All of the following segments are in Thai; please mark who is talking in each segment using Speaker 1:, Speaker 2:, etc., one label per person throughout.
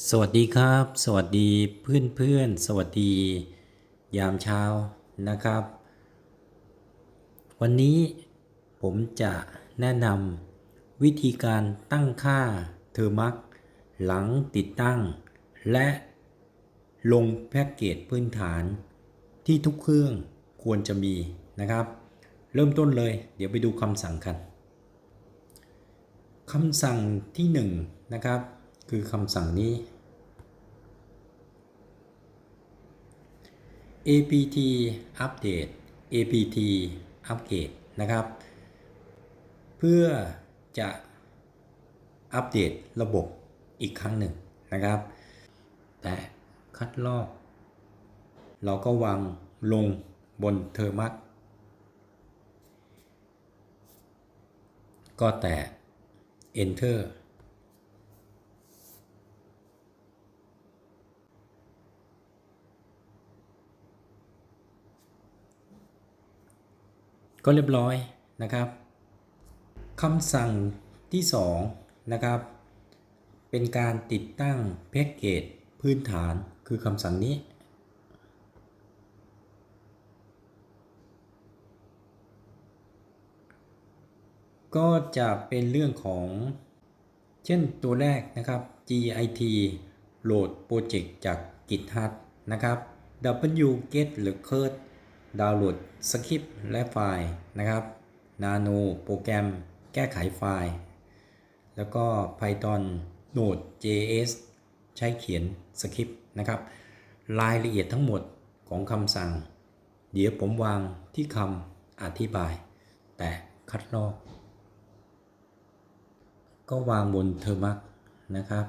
Speaker 1: สวัสดีครับ สวัสดีเพื่อนเพื่อนๆสวัสดียามเช้านะครับ วันนี้ผมจะแนะนำวิธีการตั้งค่าเทอร์มักหลังติดตั้ง และลงแพ็กเกจพื้นฐานที่ทุกเครื่องควรจะมีนะครับ เริ่มต้นเลย เดี๋ยวไปดูคำสั่งกันคำสั่งที่1นงนะครับ คือคำสั่งนี้ apt update apt upgrade นะครับ เพื่อจะอัปเดตระบบอีกครั้งหนึ่งนะครับ แต่คัดลอก เราก็วางลงบนเทอร์มัสก็แต่ enter ก็เรียบร้อยนะครับคำสั่งที่2นะครับ เป็นการติดตั้งแพ็กเกจพื้นฐานคือคำสั่งนี้ ก็จะเป็นเรื่องของ เช่นตัวแรกนะครับ git load project จาก GitHub นะครับ w get หรือ cert ดาวน์โหลดสคริปต์และไฟล์นะครับ Nano โปรแกรมแก้ไขไฟล์ แล้วก็ Python Node.js ใช้เขียนสคริปต์นะครับ รายละเอียดทั้งหมดของคำสั่ง เดี๋ยวผมวางที่คำอธิบาย แต่คัดลอก ก็วางบนเทอร์มักนะครับ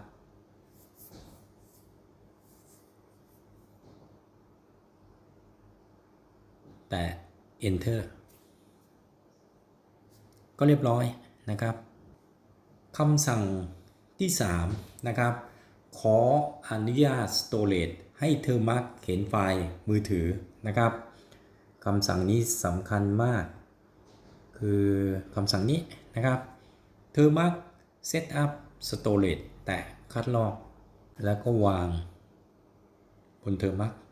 Speaker 1: แต่ enter ก็เรียบร้อยนะครับคำสั่งที่ 3 นะครับ ขออนุญาต storage ให้เธอมักเขียนไฟล์มือถือนะครับคำสั่งนี้สำคัญมาก คือคำสั่งนี้นะครับ เธอมัก set up storage แต่คัดลอก แล้วก็วางบนเธอมักเธอมัก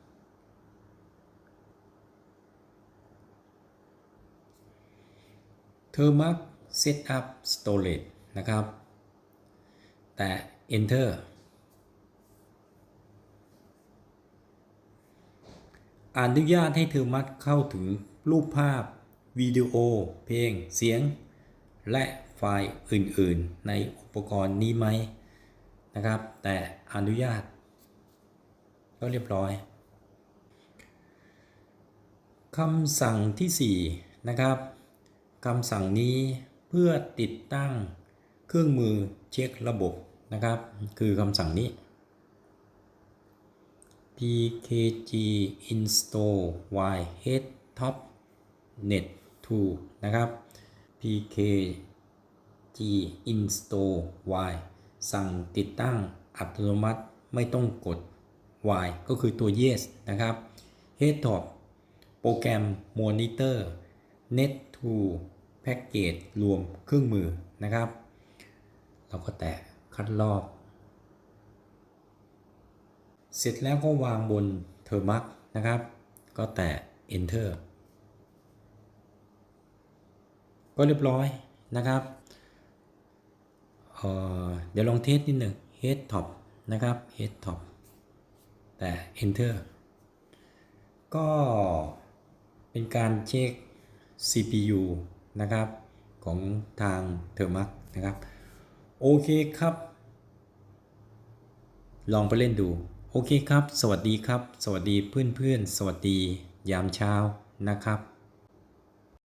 Speaker 1: set up storage นะครับ แต่ enter อนุญาตให้เธอมักเข้าถึงรูปภาพ วิดีโอ เพลง เสียง และไฟล์อื่นๆ ในอุปกรณ์นี้ไหมนะครับ แต่อนุญาต ก็เรียบร้อยคำสั่งที่ 4 นะครับ คำสั่งนี้เพื่อติดตั้งเครื่องมือเช็คระบบนะครับ คือคำสั่งนี้ pkg install y head top net to นะครับ pkg install y สั่งติดตั้งอัตโนมัติไม่ต้องกด y ก็คือตัว yes นะครับ head top โปรแกรม monitor net to แพ็กเกจรวมเครื่องมือนะครับ เราก็แตะคัดลอก เสร็จแล้วก็วางบนเทอร์มักนะครับ ก็แตะ enter ก็เรียบร้อยนะครับเเดี๋ยวลองเทสนิดหนึ่ง head top นะครับ head top แต่ enter ก็เป็นการเช็ค CPU นะครับของทางเทอร์มักนะครับ โอเคครับ ลองไปเล่นดู โอเคครับ สวัสดีครับ สวัสดีเพื่อนๆ สวัสดียามเช้านะครับ